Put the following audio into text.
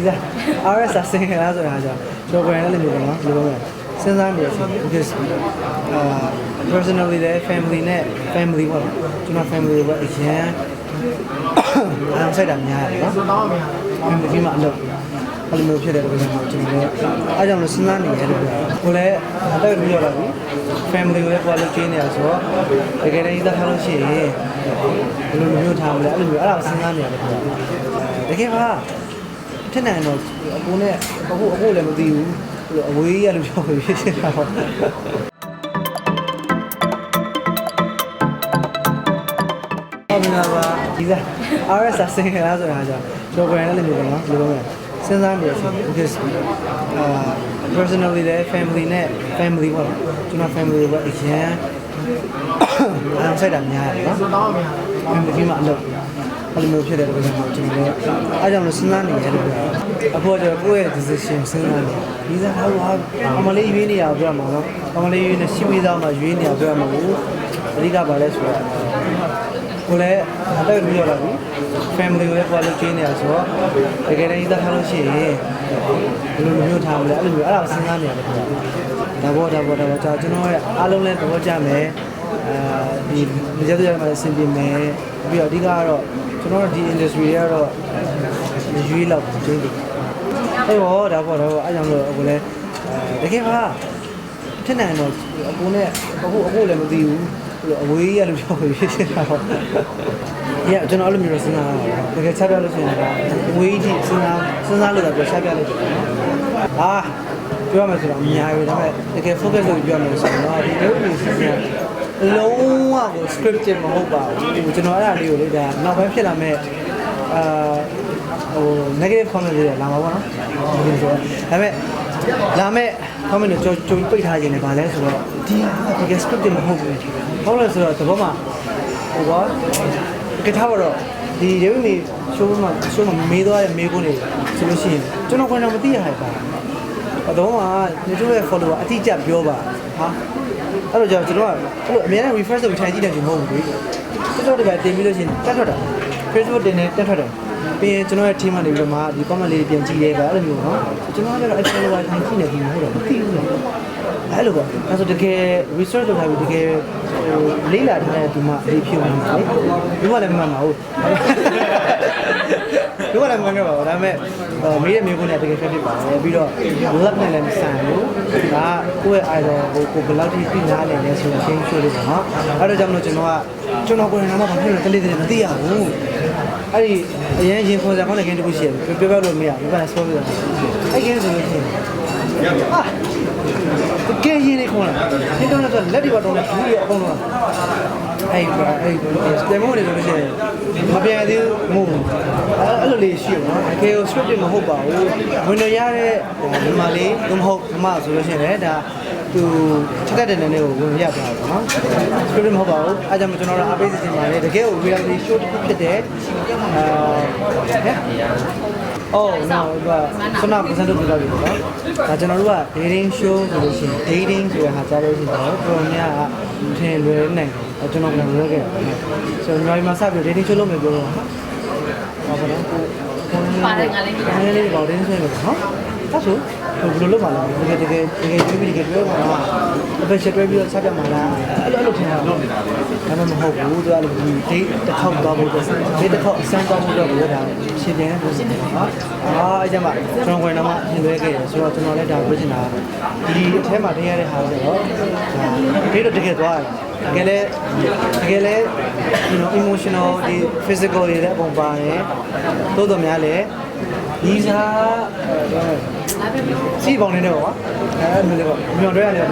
ဒီစား RS ဆင်ရဆိုတာကြောင့်ကျွန်တော်ကိုယ်တိုင်လည်းမျိုးပေါ့နော်ဒီလိုပဲစဉ်းစားနေရစီ because အာ personally လည်း family နဲ့ family ပေါ့နော်ကျွန်တော် family ကိုအရင်အားဆိုင်တာများတယ်နော် family မှာအလုပ်အဲ့လိုမျိုးဖြစ်တဲ့အတွက်ကျွန်တော်ကျွန်တော်လည်းအားကြောင့်လို့စဉ်းစားနေရတယ်ပြောကိုလည်းအသက်ပြီးတော့လာပြီ family ကိုလည်းပေါ်လို့ကျင်းနေတာဆိုတော့တကယ်တည်းသက်ထားလို့ရှိရင်ဘယ်လိုမျိုးထားမလဲအဲ့လိုမျိုးအဲ့ဒါကိုစဉ်းစားနေရတယ်ပြောတကယ်ပါ ထက်နိုင်တော့အကိုနဲ့အခုအခုလည်းမသိဘူးအဝေးကြီးရလို့ပြောဖြစ်နေတာပေါ့ဟုတ်ပြီလားပါဒီစား RS ဆင်ရဆိုတာကြောင့်ကျွန်တော်ကိုယ်တိုင်လည်းမျိုးပေါ့နော်ဒီလိုပဲစဉ်းစားနေရစီ because အာ personally လည်း family နဲ့ family ပေါ့နော်ကျွန်တော် family ကိုအရင်အားဆိုင်တာများတယ်နော် family မှာအလုပ် အဲ့လိုမျိုးဖြစ်တဲ့အတွက်ကျွန်တော်ကျွန်တော်လည်းအားကြောင့်လို့စဉ်းစားနေရတယ်ပြောအခုတော့ကိုယ့်ရဲ့ decision စဉ်းစားနေဒီစားဟောဟာအမလေးရွေးနေရပြောမှာနော်အမလေးရွေးနေရှိပြီးသားမှာရွေးနေရပြောမှာဘူးအဓိကပါလဲဆိုတော့ကိုလည်းအသက်ပြီးတော့လာပြီ family ကိုလည်းပေါ်လို့ကျင်းနေရဆိုတော့တကယ်တမ်းသက်ထားလို့ရှိရင်ဘယ်လိုမျိုးထားမလဲအဲ့လိုမျိုးအဲ့ဒါကိုစဉ်းစားနေရတယ်ပြောဒါဘောဒါဘောဒါဘောကျွန်တော်ရဲ့အားလုံးလည်းသဘောကျမယ် အဲဒီမကြတဲ့ကြမှာအဆင်ပြေမယ်ပြီးတော့အဓိကကတော့ကျွန်တော်တို့ဒီ industry တွေကတော့ရွေးလောက်ကျင်းတယ်အဲ့ဘောဒါဘောဒါဘောအဲ့ကြောင့်လို့အခုလည်းတကယ်ပါထင်နိုင်တော့အကူနဲ့အခုအခုလည်းမသိဘူးအဝေးကြီးရလို့ပြောဖြစ်နေတာပေါ့။ Yeah ကျွန်တော်အဲ့လိုမျိုးစဉ်းစားတာတကယ်ချက်ပြလို့ရှိရင်တော့အဝေးကြီးစဉ်းစားစဉ်းစားလို့တော့ပြောချက်ပြလို့တယ်နော်။ဟာပြောရမယ်ဆိုတော့အများကြီးဒါပေမဲ့တကယ် focus လုပ်ပြောရမယ်ဆိုတော့ဒီလိုမျိုးစဉ်းစား လုံးဝကို scripted မဟုတ်ပါဘူးကျွန်တော်အဲ့ဒါလေးကိုလေဒါနောက်ပိုင်းဖြစ်လာမဲ့အာဟို negative comment တွေလာမှာပေါ့နော်ဒီဆိုဒါပေမဲ့လာမဲ့ comment တွေကြိုကြိုပိတ်ထားခြင်းနဲ့ဗာလဲဆိုတော့ဒီတကယ် scripted မဟုတ်ဘူးဟုတ်လဲဆိုတော့သဘောမှာဟိုပါတကယ်ထားပါတော့ဒီဒေဝီမီ show မှာ show မှာမေးသွားတဲ့မေးခွန်းတွေဆိုလို့ရှိရင်ကျွန်တော်ကတော့မသိရဟဲ့ပါအတော့မှာညီတို့ရဲ့ follower အတိအကျပြောပါဟာ အဲ့တော့ကျွန်တော်ကအဲ့လိုအများနဲ့ refresh လုပ်ထိုင်ကြည့်တယ်ဒီမဟုတ်ဘူးလေကျွန်တော်တို့ကတင်ပြီးလို့ရှိရင်တက်ထွက်တာ Facebook တင်နေတက်ထွက်တယ်ပြီးရင်ကျွန်တော်ရဲ့ team ကနေပြီးတော့မှဒီ comment လေးတွေပြန်ကြည့်ရဲပါအဲ့လိုမျိုးနော်ကျွန်တော်ကတော့ follower ထိုင်ကြည့်နေပြီမဟုတ်တော့မသိဘူးလေအဲ့လိုပေါ့အဲဆိုတကယ် research လုပ်ထားပြီးတကယ်ဟိုလေးလာထားတဲ့ဒီမှာအေးဖြစ်နေတယ်ဒီကလည်းမှန်ပါဘူး ဒီကလည်းမှန်ခဲ့ပါဘူးဒါပေမဲ့မေးတဲ့မျိုးကုန်းနဲ့တကယ်ဖြစ်ဖြစ်ပါတယ်ပြီးတော့ love နဲ့လည်းမဆန်ဘူးဒါကကိုယ့်ရဲ့ idol ကိုကိုဘယ်လောက်ထိသိနာနေလဲဆိုတော့ change ရှိလို့ပေါ့နော်အဲ့တော့ကြောင့်မလို့ကျွန်တော်ကကျွန်တော်ကိုယ်တိုင်တော့ဘာဖြစ်လဲတလေးတလေးမသိရဘူး အဲ့ဒီအရင်ရင်ခေါ်စရာကောင်းတဲ့ game တစ်ခုရှိတယ်ပြောပြလို့မရဘူးဘာလဲ spoil ပြတယ်အဲ့ game ဆိုလို့ရှိရင်ဟာတကယ်ရင်းနေခေါ်လာဒီတော့တော့လက်တွေပါတော့ဘူးရအကုန်လုံးအဲ့အဲ့ပြန်မလို့နေလို့ရှိရင်မပြန်သေးဘူးမဟုတ်ဘူးအဲ့လိုလေးရှိရနော်တကယ် script မဟုတ်ပါဘူးဝင်ရရတဲ့ဒီမှာလေးမဟုတ်မဆိုလို့ရှိရင်လည်းဒါ သူချက်တဲ့တဲ့နေကိုဝင်ရပါတော့နော် script မဟုတ်ပါဘူးအဲကြောင့်ကျွန်တော်တို့အပိတ်စီစဉ်ပါလေတကယ်ကို reality show တစ်ခုဖြစ်တဲ့အာဟဲ့အော် no ဘာစနာပစံတို့ပြောလို့နော်ဒါကျွန်တော်တို့က dating show ဆိုလို့ရှိရင် dating ဆိုတဲ့ဟာကြားလို့ရှိရင်တော့တော်များကထင်လွယ်နိုင်တယ်ကျွန်တော်ကလွယ်ခဲ့တယ်ဆိုတော့ညီမစပြီး dating show လုပ်မယ်ပြောတော့ဟာဘာလဲပါတယ်ငါလည်းငါလည်းလေးပေါ့ dating show လုပ်နော် အဲ့ဆိုဘယ်လိုလုပ်မှာလဲတကယ်တကယ်တကယ်တွေးပြီးတကယ်တွေးမှာတော့အပက်ချက်တွေးပြီးတော့ဆက်ပြတ်မှာလားအဲ့လိုအဲ့လိုထင်တာလုပ်နေတာဒါမှမဟုတ်ဘူးသူကလည်းဒီ date တစ်ခေါက်သွားဖို့အတွက် date တစ်ခေါက်အစမ်းသွားဖို့အတွက်ကိုဒါရှင်းတယ်လို့ရှင်းတယ်နော်အာအဲ့ကြမှာကျွန်တော်ဝင်တော့မှသင်လွဲခဲ့တယ်ဆိုတော့ကျွန်တော်လည်းဒါပြောချင်တာဒီအထဲမှာတင်ရတဲ့ဟာဆိုတော့ဒါ date တော့တကယ်သွားတယ်တကယ်လဲတကယ်လဲ you know emotional ဒီ physical တွေလည်းအပုံပါတယ်သို့တော်များလည်း ဒီစားစီပေါင်းနေတယ်ပေါ့ကွာအဲမျိုးလေးပေါ့မြော်တွဲရတယ်